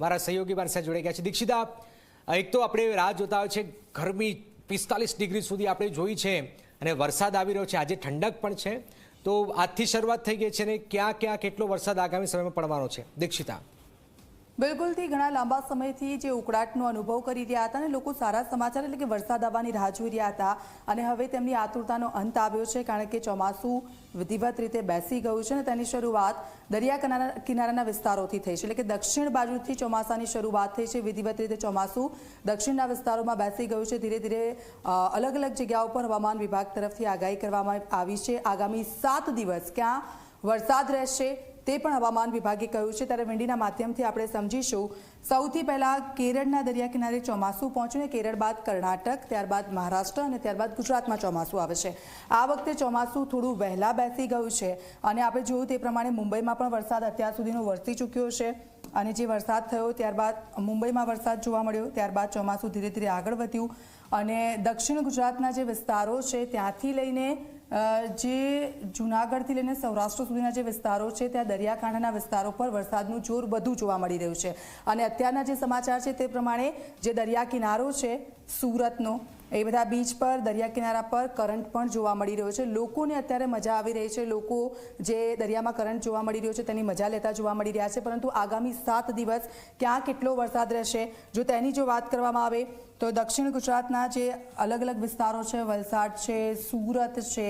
મારા સહયોગી મારી સાથે જોડાઈ ગયા છે. દીક્ષિતા એક તો આપણે રાહ જોતા હોય છે, ગરમી પિસ્તાલીસ ડિગ્રી સુધી આપણે જોઈ છે અને વરસાદ આવી રહ્યો છે. આજે ઠંડક પણ છે. તો આજથી શરૂઆત થઈ ગઈ છે ને ક્યાં ક્યાં કેટલો વરસાદ આગામી સમયમાં પડવાનો છે? દીક્ષિતા બિલકુલથી ઘણા લાંબા સમયથી જે ઉકળાટનો અનુભવ કરી રહ્યા હતા અને લોકો સારા સમાચાર એટલે કે વરસાદ આવવાની રાહ જોઈ રહ્યા હતા અને હવે તેમની આતુરતાનો અંત આવ્યો છે કારણ કે ચોમાસું વિધિવત રીતે બેસી ગયું છે અને તેની શરૂઆત દરિયા કિનારા કિનારાના વિસ્તારોથી થઈ છે. એટલે કે દક્ષિણ બાજુથી ચોમાસાની શરૂઆત થઈ છે. વિધિવત રીતે ચોમાસું દક્ષિણના વિસ્તારોમાં બેસી ગયું છે. ધીરે ધીરે અલગ અલગ જગ્યાઓ પર હવામાન વિભાગ તરફથી આગાહી કરવામાં આવી છે. આગામી સાત દિવસ ક્યાં વરસાદ રહેશે તે પણ હવામાન વિભાગે કહ્યું છે. ત્યારે વિંડીના માધ્યમથી આપણે સમજીશું, સૌથી પહેલા કેરળના દરિયા કિનારે ચોમાસું પહોંચ્યું કેરળ બાદ કર્ણાટક, ત્યારબાદ મહારાષ્ટ્ર અને ત્યારબાદ ગુજરાતમાં ચોમાસું આવે છે. આ વખતે ચોમાસું થોડું વહેલા બેસી ગયું છે અને આપણે જોયું તે પ્રમાણે મુંબઈમાં પણ વરસાદ અત્યાર સુધીનો વરસી ચૂક્યો છે અને જે વરસાદ થયો ત્યારબાદ મુંબઈમાં વરસાદ જોવા મળ્યો, ત્યારબાદ ચોમાસું ધીરે ધીરે આગળ વધ્યું અને દક્ષિણ ગુજરાતના જે વિસ્તારો છે ત્યાંથી લઈને જે જુનાગઢથી લઈને સૌરાષ્ટ્ર સુધીના જે વિસ્તારો છે, ત્યાં દરિયાકાંઠાના વિસ્તારો પર વરસાદનું જોર વધુ જોવા મળી રહ્યું છે. અને અત્યારના જે સમાચાર છે, તે પ્રમાણે જે દરિયા કિનારો છે સુરતનો. એ બધા બીચ પર, દરિયા કિનારા પર કરંટ પણ જોવા મળી રહ્યો છે. લોકોને અત્યારે મજા આવી રહી છે. લોકો જે દરિયામાં કરંટ જોવા મળી રહ્યો છે, તેની મજા લેતા જોવા મળી રહ્યા છે. પરંતુ આગામી સાત દિવસ ક્યાં કેટલો વરસાદ રહેશે, જો તેની જો વાત કરવામાં આવે, તો દક્ષિણ ગુજરાતના જે અલગ અલગ વિસ્તારો છે, વલસાડ છે, સુરત છે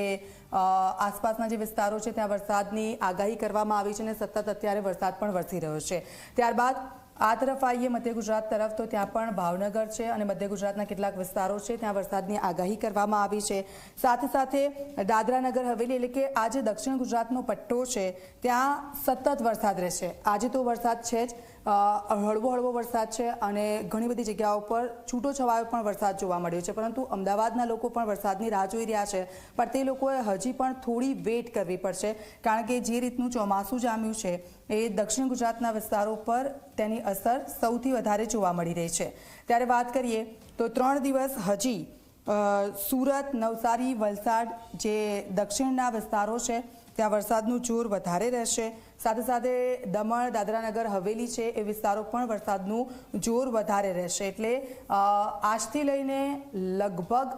આસપાસના જે વિસ્તારો છે, ત્યાં વરસાદની આગાહી કરવામાં આવી છે અને સતત અત્યારે વરસાદ પણ વરસી રહ્યો છે. ત્યારબાદ આ તરફ આવીએ મધ્ય ગુજરાત તરફ તો ત્યાં પણ ભાવનગર છે અને મધ્ય ગુજરાતના કેટલાક વિસ્તારો છે, ત્યાં વરસાદની આગાહી કરવામાં આવી છે. સાથે સાથે દાદરા નગર હવેલી એટલે કે આજે દક્ષિણ ગુજરાતનો પટ્ટો છે, ત્યાં સતત વરસાદ રહેશે. આજે તો વરસાદ છે જ હળવો હળવો વરસાદ છે અને ઘણી બધી જગ્યાઓ પર છૂટો છવાયો પણ વરસાદ જોવા મળ્યો છે. પરંતુ અમદાવાદના લોકો પણ વરસાદની રાહ જોઈ રહ્યા છે. પણ તે લોકોએ હજી પણ થોડી વેઇટ કરવી પડશે. કારણ કે જે રીતનું ચોમાસું જામ્યું છે, એ દક્ષિણ ગુજરાતના વિસ્તારો પર તેની અસર સૌથી વધારે જોવા મળી રહી છે. ત્યારે વાત કરીએ તો ત્રણ દિવસ હજી સુરત, નવસારી, વલસાડ જે દક્ષિણના વિસ્તારો છે ત્યાં વરસાદનું જોર વધારે રહેશે. સાથે સાથે દમણ, દાદરાનગર, હવેલી છે એ વિસ્તારો પણ વરસાદનું જોર વધારે રહેશે. એટલે આજથી લઈને લગભગ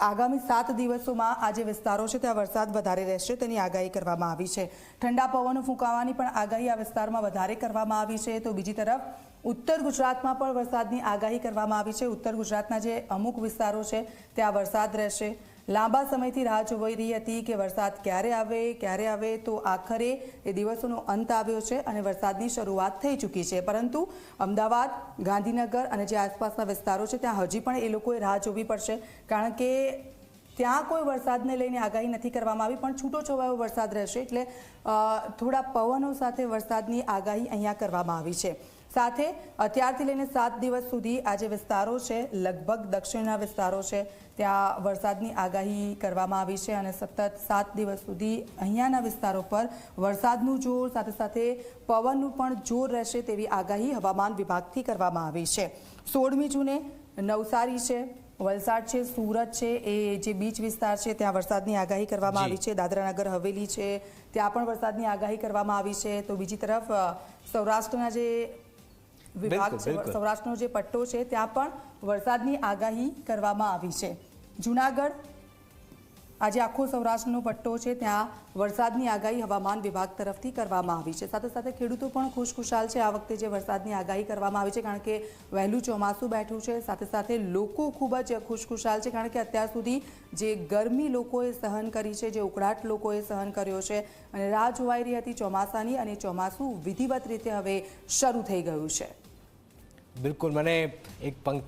આગામી સાત દિવસોમાં આ જે વિસ્તારો છે ત્યાં વરસાદ વધારે રહેશે તેની આગાહી કરવામાં આવી છે. ઠંડા પવનો ફૂંકાવાની પણ આગાહી આ વિસ્તારમાં વધારે કરવામાં આવી છે. તો બીજી તરફ, ઉત્તર ગુજરાતમાં પણ વરસાદની આગાહી કરવામાં આવી છે. ઉત્તર ગુજરાતના જે અમુક વિસ્તારો છે, ત્યાં વરસાદ રહેશે. લાંબા સમયથી રાહ જોવાઈ રહી હતી કે વરસાદ ક્યારે આવે ક્યારે આવે તો આખરે એ દિવસોનો અંત આવ્યો છે અને વરસાદની શરૂઆત થઈ ચૂકી છે. પરંતુ અમદાવાદ, ગાંધીનગર અને જે આસપાસના વિસ્તારો છે, ત્યાં હજી પણ એ લોકોએ રાહ જોવી પડશે. કારણ કે ત્યાં કોઈ વરસાદને લઈને આગાહી નથી કરવામાં આવી, પણ છૂટો છવાયો વરસાદ રહેશે એટલે થોડા પવનો સાથે વરસાદની આગાહી અહીંયા કરવામાં આવી છે. સાથે, અત્યારથી લઈને સાત દિવસ સુધી આ જે વિસ્તારો છે, લગભગ દક્ષિણના વિસ્તારો છે, ત્યાં વરસાદની આગાહી કરવામાં આવી છે અને સતત સાત દિવસ સુધી અહીંયાના વિસ્તારો પર વરસાદનું જોર, સાથે સાથે પવનનું પણ જોર રહેશે તેવી આગાહી હવામાન વિભાગથી કરવામાં આવી છે. સોળમી જૂને નવસારી છે વલસાડ છે સુરત છે એ જે બીચ વિસ્તાર છે ત્યાં વરસાદની આગાહી કરવામાં આવી છે. દાદરાનગર હવેલી છે. ત્યાં પણ વરસાદની આગાહી કરવામાં આવી છે. તો બીજી તરફ સૌરાષ્ટ્રના જે વિભાગ છે સૌરાષ્ટ્રનો જે પટ્ટો છે ત્યાં પણ વરસાદની આગાહી કરવામાં આવી છે. જુનાગઢ આજે આખો સૌરાષ્ટ્રનો પટ્ટો છે, ત્યાં વરસાદની આગાહી હવામાન વિભાગ તરફથી કરવામાં આવી છે. સાથે સાથે ખેડૂતો પણ ખુશખુશાલ છે આ વખતે જે વરસાદની આગાહી કરવામાં આવી છે, કારણ કે વહેલું ચોમાસું બેઠું છે. સાથે સાથે લોકો ખૂબ જ ખુશખુશાલ છે, કારણ કે અત્યાર સુધી જે ગરમી લોકોએ સહન કરી છે, જે ઉકળાટ લોકોએ સહન કર્યો છે અને રાહ જોવાઈ રહી હતી ચોમાસાની અને ચોમાસું વિધિવત રીતે હવે શરૂ થઈ ગયું છે. બિલકુલ, મને એક પંક્તિ